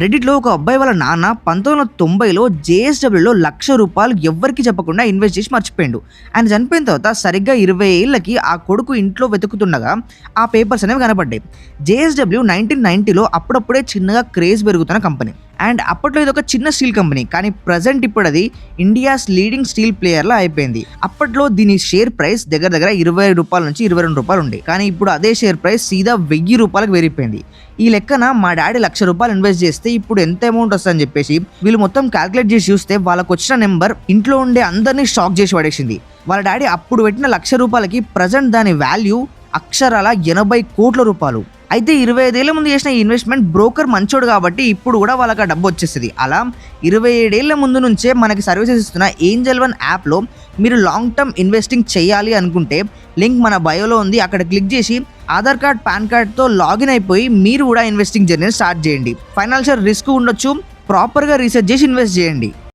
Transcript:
రెడ్డిట్లో ఒక అబ్బాయి వాళ్ళ నాన్న పంతొమ్మిది వందల తొంభైలో జేఎస్డబ్ల్యూలో లక్ష రూపాయలు ఎవ్వరికి చెప్పకుండా ఇన్వెస్ట్ చేసి మర్చిపోయిండు. ఆయన చనిపోయిన తర్వాత సరిగ్గా ఇరవై ఏళ్ళకి ఆ కొడుకు ఇంట్లో వెతుకుతుండగా ఆ పేపర్స్ అనేవి కనపడ్డాయి. జేఎస్డబ్ల్యూ నైన్టీన్ నైన్టీలో అప్పుడప్పుడే చిన్నగా క్రేజ్ పెరుగుతున్న కంపెనీ. అండ్ అప్పట్లో ఇది ఒక చిన్న స్టీల్ కంపెనీ కానీ ప్రజెంట్ ఇప్పుడు అది ఇండియాస్ లీడింగ్ స్టీల్ ప్లేయర్లా అయిపోయింది. అప్పట్లో దీని షేర్ ప్రైస్ దగ్గర దగ్గర ఇరవై రూపాయల నుంచి ఇరవై రెండు రూపాయలు ఉండే కానీ ఇప్పుడు అదే షేర్ ప్రైస్ సీదా వెయ్యి రూపాయలకు పెరిగిపోయింది ఈ లెక్కన మా డాడీ లక్ష రూపాయలు ఇన్వెస్ట్ చేస్తే ఇప్పుడు ఎంత అమౌంట్ వస్తుందని చెప్పేసి వీళ్ళు మొత్తం క్యాల్కులేట్ చేసి చూస్తే వాళ్ళకు వచ్చిన నెంబర్ ఇంట్లో ఉండే అందరినీ షాక్ చేసి పడేసింది. వాళ్ళ డాడీ అప్పుడు పెట్టిన లక్ష రూపాయలకి ప్రజెంట్ దాని వాల్యూ అక్షరాల ఎనభై కోట్ల రూపాయలు. అయితే ఇరవై ఐదేళ్ళ ముందు చేసిన ఈ ఇన్వెస్ట్మెంట్ బ్రోకర్ మంచోడు కాబట్టి ఇప్పుడు కూడా వాళ్ళకి ఆ డబ్బు వచ్చేస్తుంది. అలా ఇరవై ఏడేళ్ళ ముందు నుంచే మనకి సర్వీసెస్ ఇస్తున్న ఏంజల్ వన్ యాప్లో మీరు లాంగ్ టర్మ్ ఇన్వెస్టింగ్ చేయాలి అనుకుంటే లింక్ మన బయోలో ఉంది. అక్కడ క్లిక్ చేసి ఆధార్ కార్డ్ పాన్ కార్డ్తో లాగిన్ అయిపోయి మీరు కూడా ఇన్వెస్టింగ్ జర్నీ స్టార్ట్ చేయండి. ఫైనాన్షియల్ రిస్క్ ఉండొచ్చు. ప్రాపర్గా రీసెర్చ్ చేసి ఇన్వెస్ట్ చేయండి.